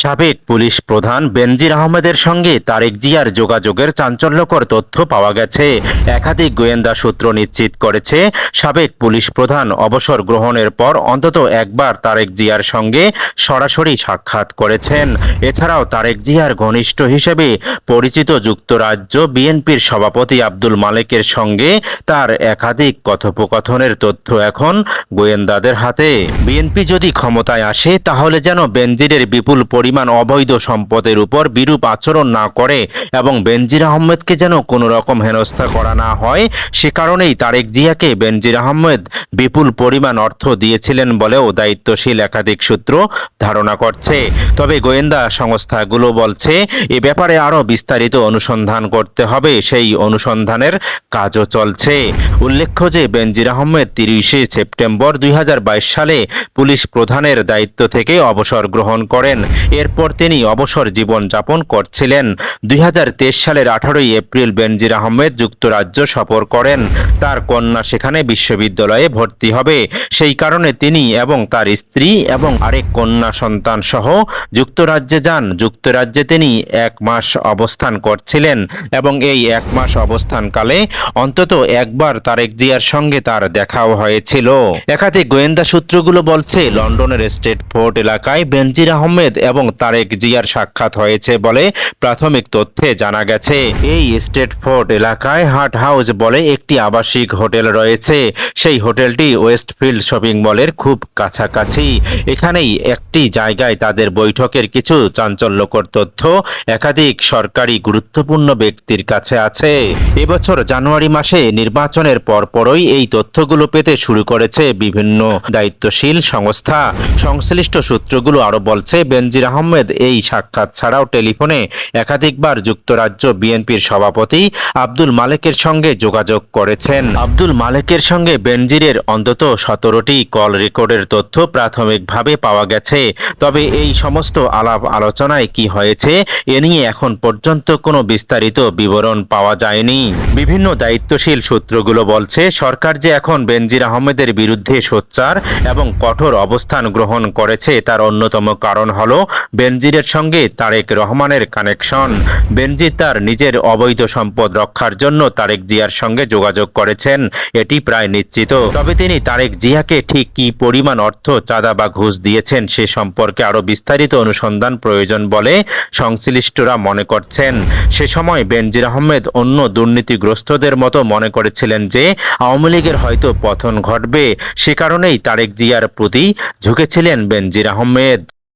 সাবেক পুলিশ প্রধান বেনজির আহমেদের সঙ্গে তারেক জিয়ার যোগাযোগের চাঞ্চল্যকর তথ্য পাওয়া গেছে। একাধিক গোয়েন্দা সূত্র নিশ্চিত করেছে, সাবেক পুলিশ প্রধান অবসর গ্রহণের পর অন্তত একবার তারেক জিয়ার সঙ্গে সরাসরি সাক্ষাৎ করেছেন। এছাড়াও তারেক জিয়ার ঘনিষ্ঠ হিসেবে পরিচিত যুক্তরাজ্য বিএনপির সভাপতি আব্দুল মালেকের সঙ্গে তার একাধিক কথোপকথনের তথ্য এখন গোয়েন্দাদের হাতে। বিএনপি যদি ক্ষমতায় আসে, তাহলে যেন বেনজিরের বিপুল পরিমাণ অবৈধ সম্পদের উপর বিরূপ আচরণ না করে এবং বেনজির আহমেদকে যেন কোনো রকম হেনস্থা করা না হয়, সে কারণেই তারেক জিয়াকে বেনজির আহমেদ বিপুল পরিমাণ অর্থ দিয়েছিলেন বলেও দায়িত্বশীল একাধিক সূত্র ধারণা করছে। তবে গোয়েন্দা সংস্থাগুলো বলছে, এ ব্যাপারে আরও বিস্তারিত অনুসন্ধান করতে হবে, সেই অনুসন্ধানের কাজও চলছে। উল্লেখ্য যে বেনজির আহমেদ তিরিশে সেপ্টেম্বর দুই হাজার বাইশ সালে পুলিশ প্রধানের দায়িত্ব থেকে অবসর গ্রহণ করেন। এরপর তিনি অবসর জীবন যাপন করছিলেন। দুই সালের আঠারোই এপ্রিল বেনজির আহমেদ যুক্তরাজ্য সফর করেন। তার কন্যা সেখানে বিশ্ববিদ্যালয়ে ভর্তি হবে। সেই কারণে তিনি এবং তার স্ত্রী এবং আরেক কন্যা সন্তান সহ যুক্তরাজ্যে যান। যুক্তরাজ্যে তিনি এক মাস অবস্থান করছিলেন এবং এই এক মাস অবস্থানকালে অন্তত একবার তারেক জিয়ার সঙ্গে তার দেখাও হয়েছিল। একাধিক গোয়েন্দা সূত্রগুলো বলছে, লন্ডনের স্টেট ফোর্ট এলাকায় বেনজির আহমেদ এবং তারেক জিয়ার সাক্ষাৎ হয়েছে বলে প্রাথমিক তথ্যে জানা গেছে। এই স্টেট ফোর্ট এলাকায় হাট হাউস বলে একটি আবাসিক হোটেল রয়েছে। সেই হোটেলটি ওয়েস্টফিল্ড শপিং মলের খুব কাছাকাছি। এখানেই একটি জায়গায় তাদের বৈঠকের কিছু চাঞ্চল্যকর তথ্য একাধিক সরকারি গুরুত্বপূর্ণ ব্যক্তির কাছে আছে। এবছর জানুয়ারি মাসে নির্বাচনের পরপরই এই তথ্যগুলো পেতে শুরু করেছে বিভিন্ন দায়িত্বশীল সংস্থা। সংশ্লিষ্ট সূত্রগুলো আরও বলছে, বেনজির আহমেদ এই সাক্ষাৎ ছাড়াও টেলিফোনে একাধিকবার যুক্তরাজ্য বিএনপির সভাপতি আব্দুল মালেকের সঙ্গে যোগাযোগ করেছেন। আব্দুল মালেকের সঙ্গে বেনজিরের অন্তত সতেরোটি কল রেকর্ডের তথ্য প্রাথমিকভাবে পাওয়া গেছে। তবে এই সমস্ত আলাপ আলোচনায় কি হয়েছে, এ নিয়ে এখন পর্যন্ত কোনো বিস্তারিত বিবরণ পাওয়া যায়নি। বিভিন্ন দায়িত্বশীল সূত্রগুলো বলছে, সরকার যে এখন বেনজির আহমেদের বিরুদ্ধে সোচ্চার এবং কঠোর অবস্থান গ্রহণ করেছে তার অন্যতম কারণ হলো বেনজিরের সঙ্গে তারেক রহমানের কানেকশন। বেনজির তার নিজের অবৈধ সম্পদ রক্ষার জন্য তারেক জিয়ার সঙ্গে যোগাযোগ করেছেন, এটি প্রায় নিশ্চিত। তবে তিনি তারেক জিয়াকে ঠিক কি পরিমাণ অর্থ, চাঁদা বা ঘুষ দিয়েছেন সে সম্পর্কে আরও বিস্তারিত অনুসন্ধান প্রয়োজন বলে সংশ্লিষ্টরা মনে করছেন। সে সময় বেনজির আহমেদ অন্য দুর্নীতিগ্রস্তদের মতো মনে করেছিলেন যে, আওয়ামী লীগের হয়তো পতন ঘটবে, সে কারণেই তারেক জিয়ার প্রতি ঝুঁকেছিলেন বেনজির আহমেদ।